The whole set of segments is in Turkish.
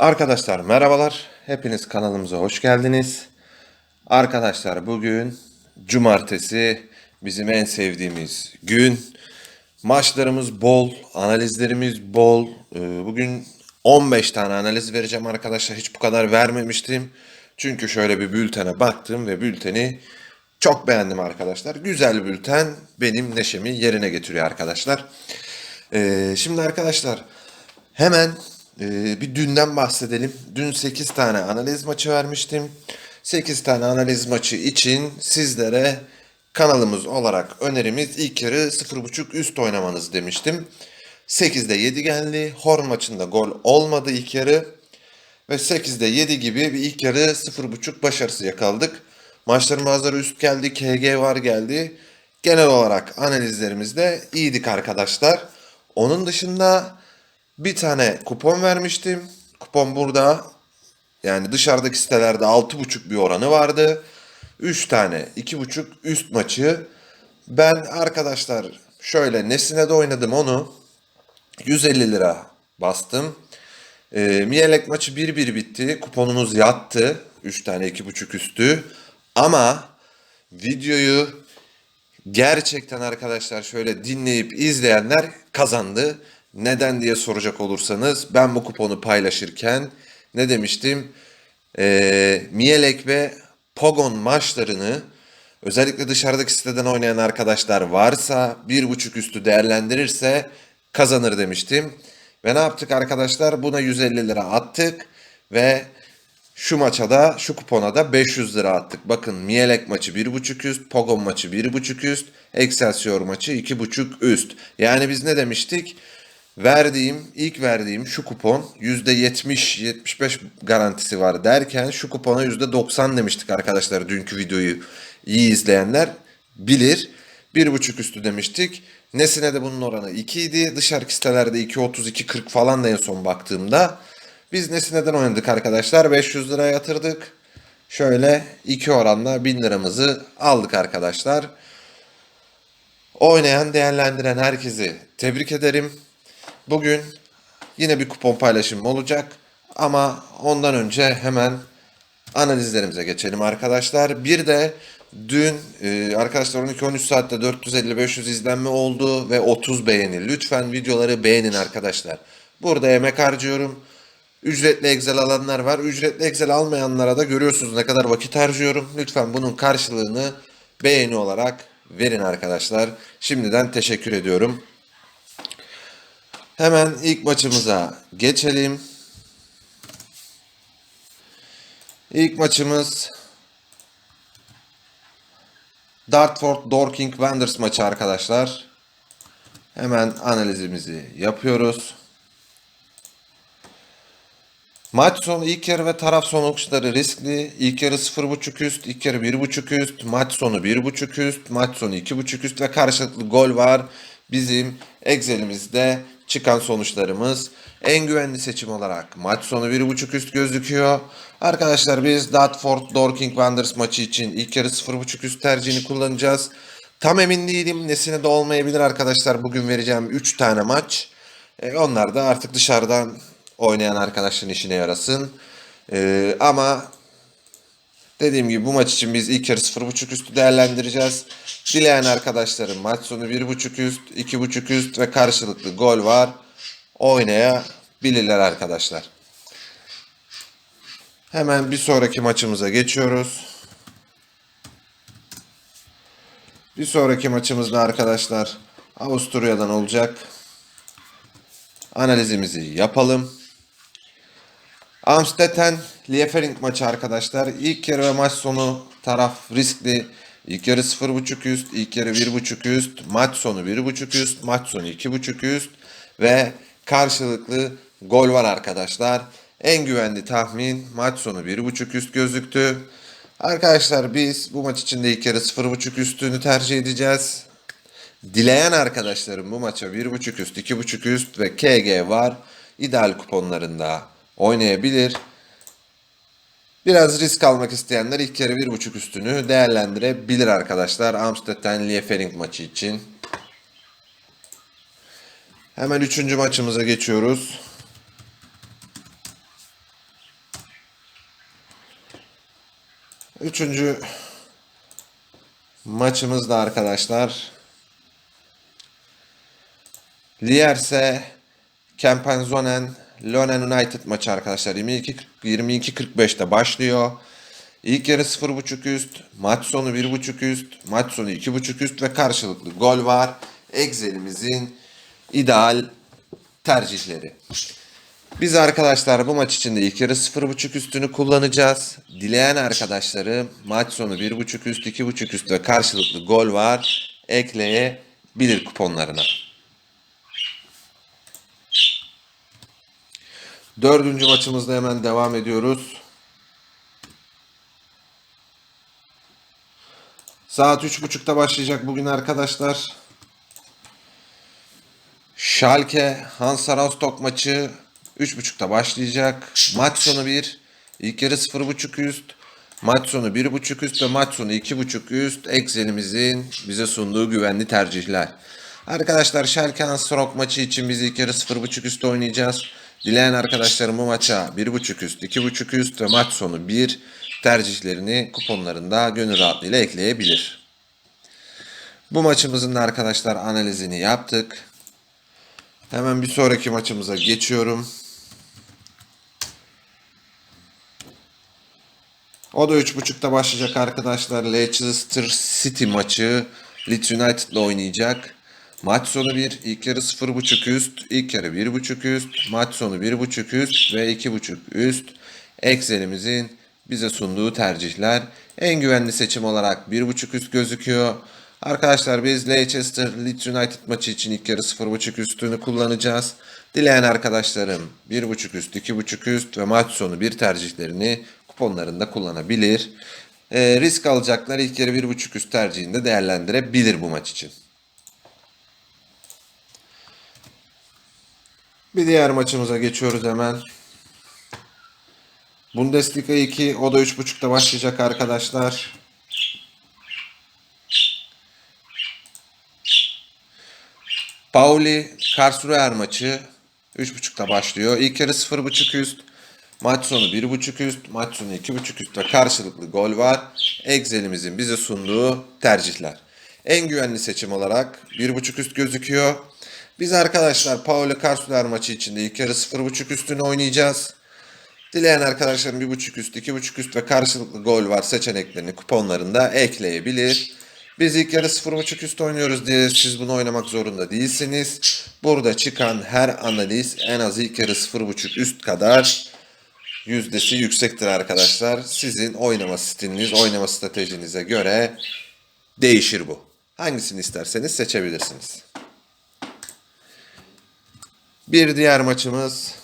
Arkadaşlar merhabalar. Hepiniz kanalımıza hoş geldiniz. Arkadaşlar bugün cumartesi bizim en sevdiğimiz gün. Maçlarımız bol, analizlerimiz bol. Ee, Bugün 15 tane analiz vereceğim arkadaşlar. Hiç bu kadar vermemiştim. Çünkü şöyle bir bültene baktım ve bülteni çok beğendim arkadaşlar. Güzel bülten benim neşemi yerine getiriyor arkadaşlar. Ee, şimdi arkadaşlar hemen e, bir dünden bahsedelim. Dün 8 tane analiz maçı vermiştim. 8 tane analiz maçı için sizlere kanalımız olarak önerimiz ilk yarı 0.5 üst oynamanız demiştim. 8'de 7 geldi. Horn maçında gol olmadı ilk yarı. Ve 8'de 7 gibi bir ilk yarı 0.5 başarısı yakaladık. Maçların bazıları üst geldi, KG var geldi. Genel olarak analizlerimizde iyiydik arkadaşlar. Onun dışında bir tane kupon vermiştim. Kupon burada. Yani dışarıdaki sitelerde 6.5 bir oranı vardı. 3 tane 2.5 üst maçı. Ben arkadaşlar şöyle Nesine'de oynadım onu. 150 lira bastım. E, Mielek maçı 1-1 bitti. Kuponumuz yattı. 3 tane 2.5 üstü. Ama videoyu gerçekten arkadaşlar şöyle dinleyip izleyenler kazandı. Neden diye soracak olursanız ben bu kuponu paylaşırken ne demiştim? Ee, Mielek ve Pogon maçlarını özellikle dışarıdaki siteden oynayan arkadaşlar varsa bir buçuk üstü değerlendirirse kazanır demiştim. Ve ne yaptık arkadaşlar? Buna 150 lira attık ve şu maça da şu kupona da 500 lira attık. Bakın Mielek maçı 1.5 üst, Pogon maçı 1.5 üst, Excelsior maçı 2.5 üst. Yani biz ne demiştik? Verdiğim, ilk verdiğim şu kupon %70-75 garantisi var derken şu kupona %90 demiştik arkadaşlar dünkü videoyu iyi izleyenler bilir. 1.5 üstü demiştik. Nesine de bunun oranı 2 idi. Dışarıki sitelerde 2.30-2.40 falan da en son baktığımda. Biz Nesine'den oynadık arkadaşlar. 500 lira yatırdık. Şöyle 2 oranla 1000 liramızı aldık arkadaşlar. Oynayan, değerlendiren herkesi tebrik ederim. Bugün yine bir kupon paylaşımım olacak. Ama ondan önce hemen analizlerimize geçelim arkadaşlar. Bir de dün e, arkadaşlar 12-13 saatte 450-500 izlenme oldu ve 30 beğeni. Lütfen videoları beğenin arkadaşlar. Burada emek harcıyorum. Ücretli Excel alanlar var. Ücretli Excel almayanlara da görüyorsunuz ne kadar vakit harcıyorum. Lütfen bunun karşılığını beğeni olarak verin arkadaşlar. Şimdiden teşekkür ediyorum. Hemen ilk maçımıza geçelim. İlk maçımız Dartford Dorking Wanderers maçı arkadaşlar. Hemen analizimizi yapıyoruz. Maç sonu ilk yarı ve taraf sonuçları riskli. İlk yarı 0.5 üst, ilk yarı 1.5 üst, maç sonu 1.5 üst, maç sonu 2.5 üst ve karşılıklı gol var. Bizim Excel'imizde çıkan sonuçlarımız en güvenli seçim olarak maç sonu 1.5 üst gözüküyor. Arkadaşlar biz Dartford Dorking Wanderers maçı için ilk yarı 0.5 üst tercihini kullanacağız. Tam emin değilim. Nesine de olmayabilir arkadaşlar. Bugün vereceğim 3 tane maç. E, onlar da artık dışarıdan oynayan arkadaşların işine yarasın. E, ama dediğim gibi bu maç için biz ilk yarı 0.5 üstü değerlendireceğiz. Dileyen arkadaşların maç sonu 1.5 üst, 2.5 üst ve karşılıklı gol var. Oynayabilirler arkadaşlar. Hemen bir sonraki maçımıza geçiyoruz. Bir sonraki maçımız da arkadaşlar Avusturya'dan olacak. Analizimizi yapalım. Amstetten Liefering maçı arkadaşlar. İlk yarı ve maç sonu taraf riskli. İlk yarı 0.5 üst, ilk yarı 1.5 üst, maç sonu 1.5 üst, maç sonu 2.5 üst ve karşılıklı gol var arkadaşlar. En güvenli tahmin maç sonu 1.5 üst gözüktü. Arkadaşlar biz bu maç için de ilk yarı 0.5 üstünü tercih edeceğiz. Dileyen arkadaşlarım bu maça 1.5 üst, 2.5 üst ve KG var. İdeal kuponlarında oynayabilir. Biraz risk almak isteyenler ilk yarı 1.5 üstünü değerlendirebilir arkadaşlar. Amsterdam Liefering maçı için. Hemen 3. maçımıza geçiyoruz. Üçüncü maçımız da arkadaşlar. Lierse Kempenzonen Lonen United maçı arkadaşlar 22 22.45'te başlıyor. İlk yarı 0.5 üst, maç sonu 1.5 üst, maç sonu 2.5 üst ve karşılıklı gol var. Excel'imizin ideal tercihleri. Biz arkadaşlar bu maç için de ilk yarı 0.5 üstünü kullanacağız. Dileyen arkadaşları maç sonu 1.5 üst, 2.5 üst ve karşılıklı gol var ekleyebilir kuponlarına. Dördüncü maçımızda hemen devam ediyoruz. Saat 3.30'da başlayacak bugün arkadaşlar. Schalke Hansa Rostock maçı 3.30'da başlayacak. Maç sonu 1. İlk yarı 0.5 üst. Maç sonu 1.5 üst ve maç sonu 2.5 üst. Excel'imizin bize sunduğu güvenli tercihler. Arkadaşlar Schalke Hansa Rostock maçı için biz ilk yarı 0.5 üst oynayacağız. Dileyen arkadaşlarım bu maça 1.5 üst, 2.5 üst ve maç sonu 1 tercihlerini kuponlarında gönül rahatlığıyla ekleyebilir. Bu maçımızın da arkadaşlar analizini yaptık. Hemen bir sonraki maçımıza geçiyorum. O da 3.30'da başlayacak arkadaşlar. Leicester City maçı Leeds United ile oynayacak. Maç sonu 1, ilk yarı 0.5 üst, ilk yarı 1.5 üst, maç sonu 1.5 üst ve 2.5 üst. Excel'imizin bize sunduğu tercihler. En güvenli seçim olarak 1.5 üst gözüküyor. Arkadaşlar biz Leicester Leeds United maçı için ilk yarı 0.5 üstünü kullanacağız. Dileyen arkadaşlarım 1.5 üst, 2.5 üst ve maç sonu bir tercihlerini kuponlarında kullanabilir. Ee, risk alacaklar ilk yarı 1.5 üst tercihinde değerlendirebilir bu maç için. Bir diğer maçımıza geçiyoruz hemen. Bundesliga 2 o da 3.30'da başlayacak arkadaşlar. Pauli Karlsruher maçı 3.30'da başlıyor. İlk yarı 0.5 üst. Maç sonu 1.5 üst, maç sonu 2.5 üst ve karşılıklı gol var. Excel'imizin bize sunduğu tercihler. En güvenli seçim olarak 1.5 üst gözüküyor. Biz arkadaşlar Pauli Karlsruher maçı içinde ilk yarı 0.5 üstünü oynayacağız. Dileyen arkadaşların 1.5 üst, 2.5 üst ve karşılıklı gol var seçeneklerini kuponlarında ekleyebilir. Biz ilk yarı 0.5 üst oynuyoruz diye siz bunu oynamak zorunda değilsiniz. Burada çıkan her analiz en az ilk yarı 0.5 üst kadar yüzdesi yüksektir arkadaşlar. Sizin oynama stiliniz, oynama stratejinize göre değişir bu. Hangisini isterseniz seçebilirsiniz. Bir diğer maçımız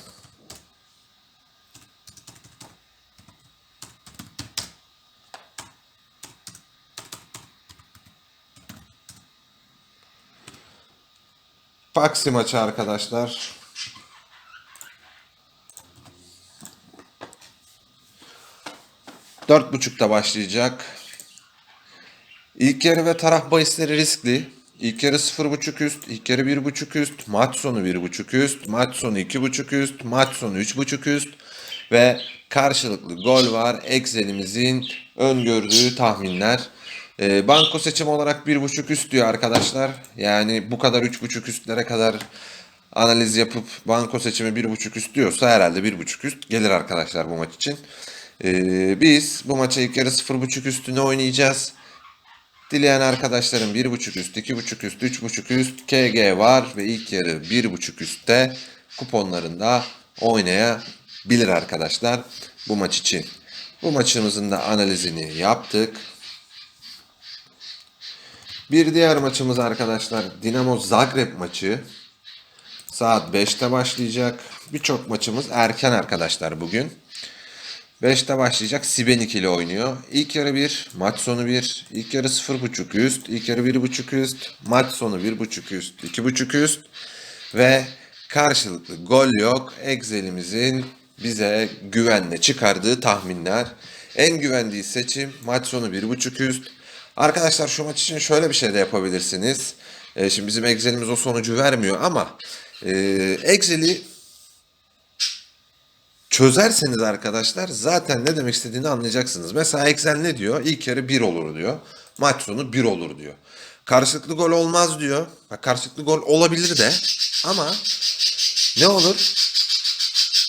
Faksi maçı arkadaşlar. Dört buçukta başlayacak. İlk yarı ve taraf bahisleri riskli. İlk yarı 0.5 üst, ilk yarı 1.5 üst, maç sonu 1.5 üst, maç sonu 2.5 üst, maç sonu 3.5 üst ve karşılıklı gol var. Excel'imizin öngördüğü tahminler. Ee, banko seçim olarak 1.5 üst diyor arkadaşlar. Yani bu kadar 3.5 üstlere kadar analiz yapıp banko seçimi 1.5 üst diyorsa herhalde 1.5 üst gelir arkadaşlar bu maç için. Ee, biz bu maça ilk yarı 0.5 üstüne oynayacağız. Dileyen arkadaşlarım 1.5 üst, 2.5 üst, 3.5 üst KG var ve ilk yarı 1.5 üstte kuponlarında oynayabilir arkadaşlar bu maç için. Bu maçımızın da analizini yaptık. Bir diğer maçımız arkadaşlar Dinamo Zagreb maçı. Saat 5'te başlayacak. Birçok maçımız erken arkadaşlar bugün. 5'te başlayacak. Sibenik ile oynuyor. İlk yarı 1, maç sonu 1. İlk yarı 0.5 üst, ilk yarı 1.5 üst, maç sonu 1.5 üst, 2.5 üst ve karşılıklı gol yok. Excel'imizin bize güvenle çıkardığı tahminler. En güvendiği seçim maç sonu 1.5 üst. Arkadaşlar şu maç için şöyle bir şey de yapabilirsiniz. Ee, şimdi bizim Excel'imiz o sonucu vermiyor ama e, Excel'i çözerseniz arkadaşlar zaten ne demek istediğini anlayacaksınız. Mesela Excel ne diyor? İlk yarı 1 olur diyor. Maç sonu 1 olur diyor. Karşılıklı gol olmaz diyor. Bak karşılıklı gol olabilir de ama ne olur?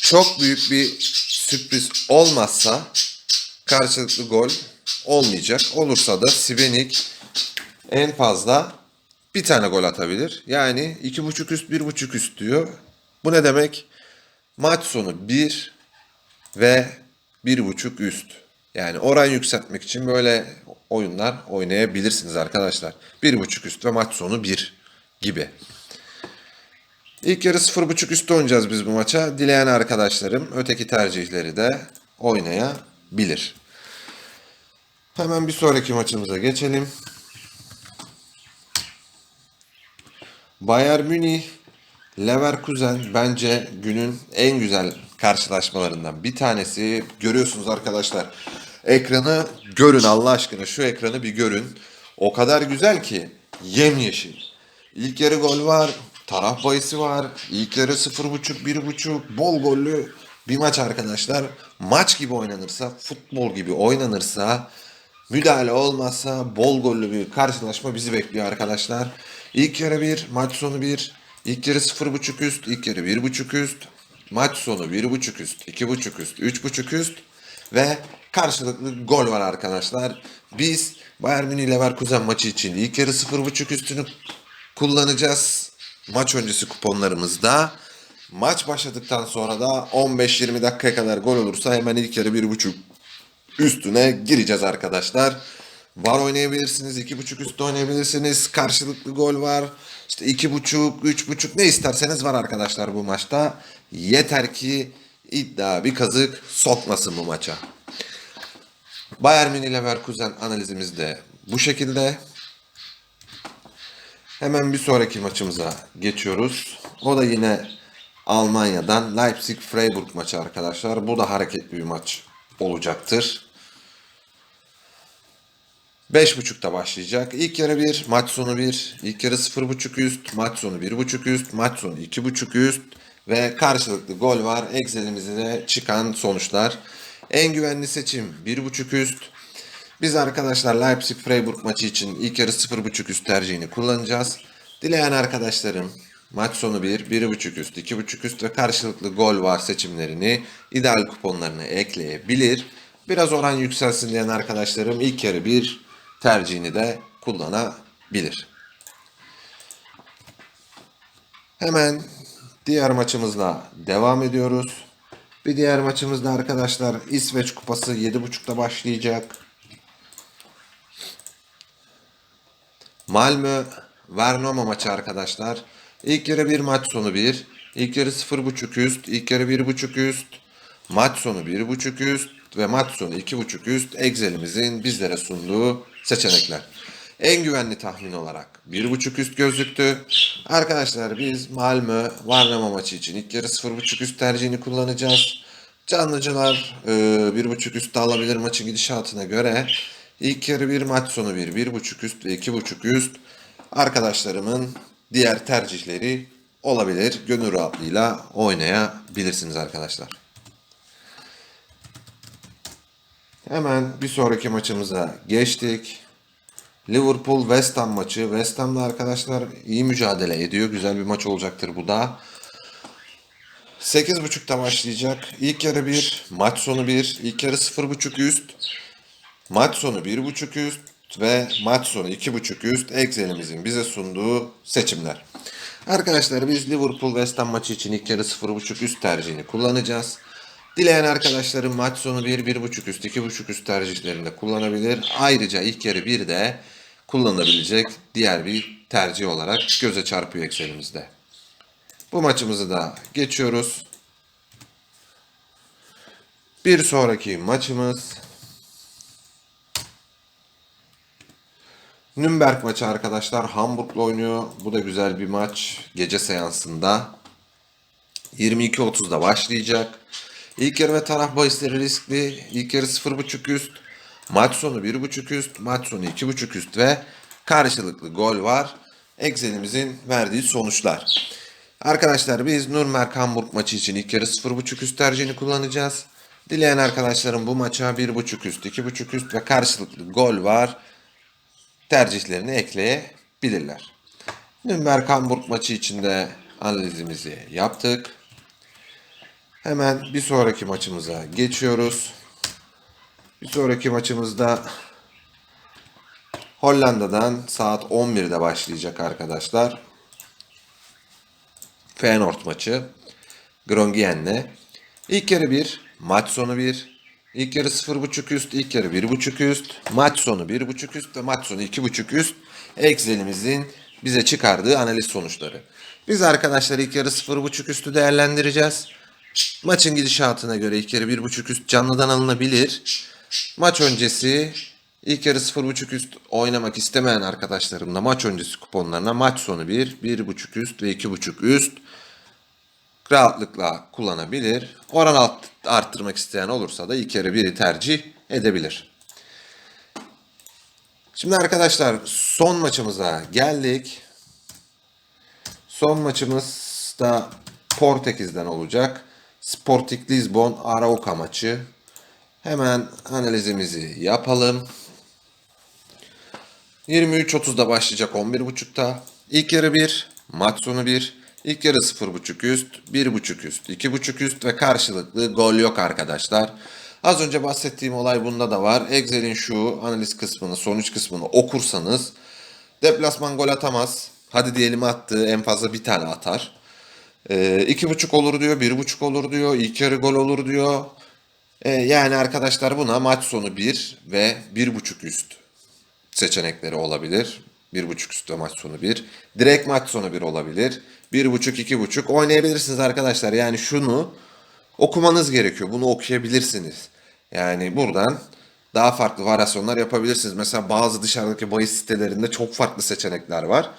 Çok büyük bir sürpriz olmazsa karşılıklı gol olmayacak. Olursa da Sibenik en fazla bir tane gol atabilir. Yani iki buçuk üst bir buçuk üst diyor. Bu ne demek? Maç sonu 1 ve bir buçuk üst. Yani oran yükseltmek için böyle oyunlar oynayabilirsiniz arkadaşlar. Bir buçuk üst ve maç sonu 1 gibi. İlk yarı 0.5 üstü oynayacağız biz bu maça. Dileyen arkadaşlarım öteki tercihleri de oynayabilir. Hemen bir sonraki maçımıza geçelim. Bayern Münih Leverkusen bence günün en güzel karşılaşmalarından bir tanesi. Görüyorsunuz arkadaşlar. Ekranı görün Allah aşkına şu ekranı bir görün. O kadar güzel ki yemyeşil. İlk yarı gol var, taraf bahisi var. İlk yarı 0.5, 1.5 bol gollü bir maç arkadaşlar. Maç gibi oynanırsa, futbol gibi oynanırsa, müdahale olmazsa bol gollü bir karşılaşma bizi bekliyor arkadaşlar. İlk yarı 1, maç sonu 1. İlk yarı 0.5 üst, ilk yarı 1.5 üst. Maç sonu 1.5 üst, 2.5 üst, 3.5 üst ve karşılıklı gol var arkadaşlar. Biz Bayern Münih Leverkusen maçı için ilk yarı 0.5 üstünü kullanacağız. Maç öncesi kuponlarımızda. Maç başladıktan sonra da 15-20 dakikaya kadar gol olursa hemen ilk yarı 1.5 üstüne gireceğiz arkadaşlar. Var oynayabilirsiniz, 2.5 üstü oynayabilirsiniz. Karşılıklı gol var. İşte 2.5, 3.5 ne isterseniz var arkadaşlar bu maçta. Yeter ki iddia bir kazık sokmasın bu maça. Bayern Münih Leverkusen analizimiz de bu şekilde. Hemen bir sonraki maçımıza geçiyoruz. O da yine Almanya'dan Leipzig-Freiburg maçı arkadaşlar. Bu da hareketli bir maç olacaktır. 5.30'da başlayacak. İlk yarı 1, maç sonu 1. İlk yarı 0.5 üst, maç sonu 1.5 üst, maç sonu 2.5 üst ve karşılıklı gol var. Excel'imizde çıkan sonuçlar. En güvenli seçim 1.5 üst. Biz arkadaşlar Leipzig-Freiburg maçı için ilk yarı 0.5 üst tercihini kullanacağız. Dileyen arkadaşlarım maç sonu 1, 1.5 üst, 2.5 üst ve karşılıklı gol var seçimlerini ideal kuponlarına ekleyebilir. Biraz oran yükselsin diyen arkadaşlarım ilk yarı 1 tercihini de kullanabilir. Hemen diğer maçımızla devam ediyoruz. Bir diğer maçımızda arkadaşlar İsveç Kupası 7.30'da başlayacak. Malmö Vernoma maçı arkadaşlar. İlk yarı bir maç sonu 1. İlk yarı 0.5 üst. İlk yarı 1.5 üst. Maç sonu 1.5 üst ve maç sonu 2.5 üst Excel'imizin bizlere sunduğu seçenekler. En güvenli tahmin olarak 1.5 üst gözlüktü. Arkadaşlar biz Malmö Varnama maçı için ilk yarı 0.5 üst tercihini kullanacağız. Canlıcılar e, 1.5 üst de alabilir maçın gidişatına göre. İlk yarı bir maç sonu 1, 1.5 üst ve 2.5 üst arkadaşlarımın diğer tercihleri olabilir. Gönül rahatlığıyla oynayabilirsiniz arkadaşlar. Hemen bir sonraki maçımıza geçtik. Liverpool West Ham maçı. West Ham'da arkadaşlar iyi mücadele ediyor. Güzel bir maç olacaktır bu da. 8.30'da başlayacak. İlk yarı 1, maç sonu 1, ilk yarı 0.5 üst, maç sonu 1.5 üst ve maç sonu 2.5 üst Excel'imizin bize sunduğu seçimler. Arkadaşlar biz Liverpool West Ham maçı için ilk yarı 0.5 üst tercihini kullanacağız. Dileyen arkadaşlarım maç sonu 1, 1.5 üst, 2.5 üst tercihlerinde kullanabilir. Ayrıca ilk yarı 1 de kullanılabilecek diğer bir tercih olarak göze çarpıyor Excel'imizde. Bu maçımızı da geçiyoruz. Bir sonraki maçımız Nürnberg maçı arkadaşlar. Hamburg'la oynuyor. Bu da güzel bir maç. Gece seansında. 22.30'da başlayacak. İlk yarı ve taraf bahisleri riskli. İlk yarı 0.5 üst. Maç sonu 1.5 üst. Maç sonu 2.5 üst ve karşılıklı gol var. Excel'imizin verdiği sonuçlar. Arkadaşlar biz Nürnberg Hamburg maçı için ilk yarı 0.5 üst tercihini kullanacağız. Dileyen arkadaşlarım bu maça 1.5 üst, 2.5 üst ve karşılıklı gol var. Tercihlerini ekleyebilirler. Nürnberg Hamburg maçı için de analizimizi yaptık. Hemen bir sonraki maçımıza geçiyoruz. Bir sonraki maçımızda Hollanda'dan saat 11'de başlayacak arkadaşlar. Feyenoord maçı. Grongien'le. İlk yarı 1, maç sonu 1. İlk yarı 0.5 üst, ilk yarı 1.5 üst. Maç sonu 1.5 üst ve maç sonu 2.5 üst. Excel'imizin bize çıkardığı analiz sonuçları. Biz arkadaşlar ilk yarı 0.5 üstü değerlendireceğiz. Maçın gidişatına göre ilk yarı 1.5 üst canlıdan alınabilir. Maç öncesi ilk yarı 0.5 üst oynamak istemeyen arkadaşlarım da maç öncesi kuponlarına maç sonu 1, 1.5 üst ve 2.5 üst rahatlıkla kullanabilir. Oran alt, arttırmak isteyen olursa da ilk yarı 1'i tercih edebilir. Şimdi arkadaşlar son maçımıza geldik. Son maçımız da Portekiz'den olacak. Sporting Lisbon Arauca maçı. Hemen analizimizi yapalım. 23.30'da başlayacak 11.30'da. İlk yarı 1, maç sonu 1. İlk yarı 0.5 üst, 1.5 üst, 2.5 üst ve karşılıklı gol yok arkadaşlar. Az önce bahsettiğim olay bunda da var. Excel'in şu analiz kısmını, sonuç kısmını okursanız deplasman gol atamaz. Hadi diyelim attı en fazla bir tane atar. Ee, iki buçuk olur diyor, bir buçuk olur diyor, ilk yarı gol olur diyor. Ee, yani arkadaşlar buna maç sonu bir ve bir buçuk üst seçenekleri olabilir. Bir buçuk üst maç sonu bir. Direkt maç sonu bir olabilir. Bir buçuk, iki buçuk oynayabilirsiniz arkadaşlar. Yani şunu okumanız gerekiyor. Bunu okuyabilirsiniz. Yani buradan daha farklı varyasyonlar yapabilirsiniz. Mesela bazı dışarıdaki bahis sitelerinde çok farklı seçenekler var.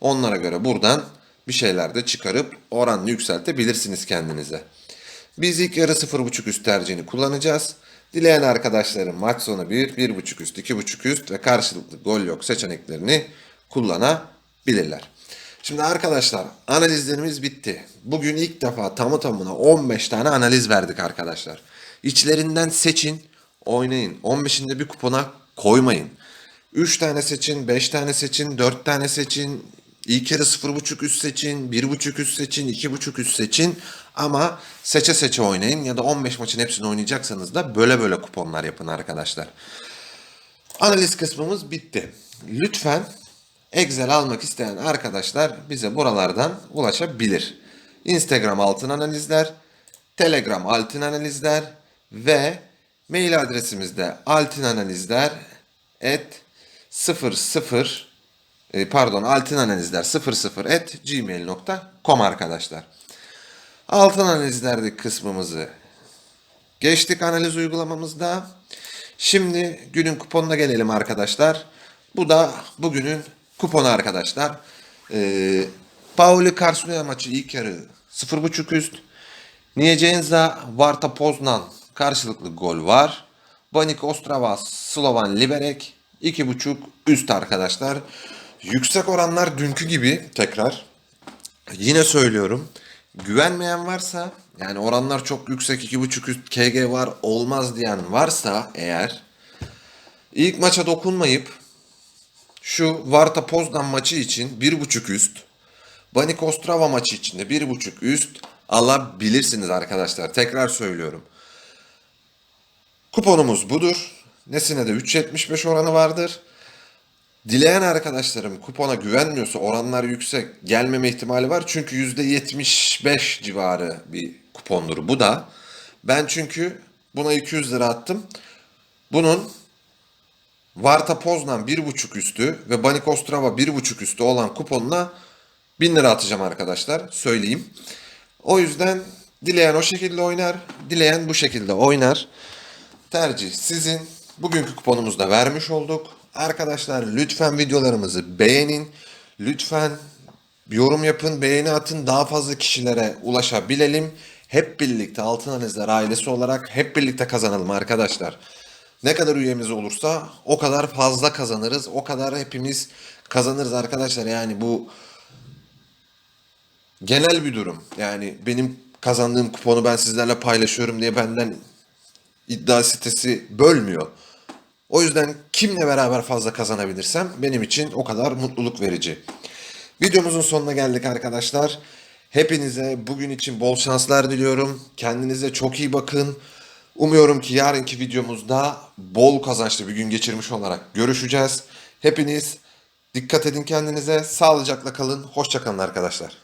Onlara göre buradan bir şeyler de çıkarıp oranını yükseltebilirsiniz kendinize. Biz ilk yarı 0.5 üst tercihini kullanacağız. Dileyen arkadaşlarım maç sonu 1, 1.5 üst, 2.5 üst ve karşılıklı gol yok seçeneklerini kullanabilirler. Şimdi arkadaşlar analizlerimiz bitti. Bugün ilk defa tamı tamına 15 tane analiz verdik arkadaşlar. İçlerinden seçin, oynayın. 15'inde bir kupona koymayın. 3 tane seçin, 5 tane seçin, 4 tane seçin, İlk yarı 0.5 üst seçin, 1.5 üst seçin, 2.5 üst seçin ama seçe seçe oynayın ya da 15 maçın hepsini oynayacaksanız da böyle böyle kuponlar yapın arkadaşlar. Analiz kısmımız bitti. Lütfen Excel almak isteyen arkadaşlar bize buralardan ulaşabilir. Instagram altın analizler, Telegram altın analizler ve mail adresimizde altinanalizler et 00 e, pardon altın analizler 00 et gmail.com arkadaşlar. Altın analizlerdeki kısmımızı geçtik analiz uygulamamızda. Şimdi günün kuponuna gelelim arkadaşlar. Bu da bugünün kuponu arkadaşlar. Ee, Pauli Karsunoya maçı ilk yarı 0.5 üst. Niyecenza Varta Poznan karşılıklı gol var. Banik Ostrava Slovan Liberek 2.5 üst arkadaşlar. Yüksek oranlar dünkü gibi tekrar. Yine söylüyorum. Güvenmeyen varsa yani oranlar çok yüksek 2.5 üst KG var olmaz diyen varsa eğer ilk maça dokunmayıp şu Varta Poznan maçı için 1.5 üst Banik Ostrava maçı için de 1.5 üst alabilirsiniz arkadaşlar. Tekrar söylüyorum. Kuponumuz budur. Nesine de 3.75 oranı vardır. Dileyen arkadaşlarım kupona güvenmiyorsa oranlar yüksek gelmeme ihtimali var. Çünkü %75 civarı bir kupondur bu da. Ben çünkü buna 200 lira attım. Bunun Varta Poznan 1.5 üstü ve Banik Ostrava 1.5 üstü olan kuponuna 1000 lira atacağım arkadaşlar. Söyleyeyim. O yüzden dileyen o şekilde oynar, dileyen bu şekilde oynar. Tercih sizin. Bugünkü kuponumuzda vermiş olduk. Arkadaşlar lütfen videolarımızı beğenin. Lütfen yorum yapın, beğeni atın. Daha fazla kişilere ulaşabilelim. Hep birlikte Altın Analizler ailesi olarak hep birlikte kazanalım arkadaşlar. Ne kadar üyemiz olursa o kadar fazla kazanırız. O kadar hepimiz kazanırız arkadaşlar. Yani bu genel bir durum. Yani benim kazandığım kuponu ben sizlerle paylaşıyorum diye benden iddia sitesi bölmüyor. O yüzden kimle beraber fazla kazanabilirsem benim için o kadar mutluluk verici. Videomuzun sonuna geldik arkadaşlar. Hepinize bugün için bol şanslar diliyorum. Kendinize çok iyi bakın. Umuyorum ki yarınki videomuzda bol kazançlı bir gün geçirmiş olarak görüşeceğiz. Hepiniz dikkat edin kendinize. Sağlıcakla kalın. Hoşça kalın arkadaşlar.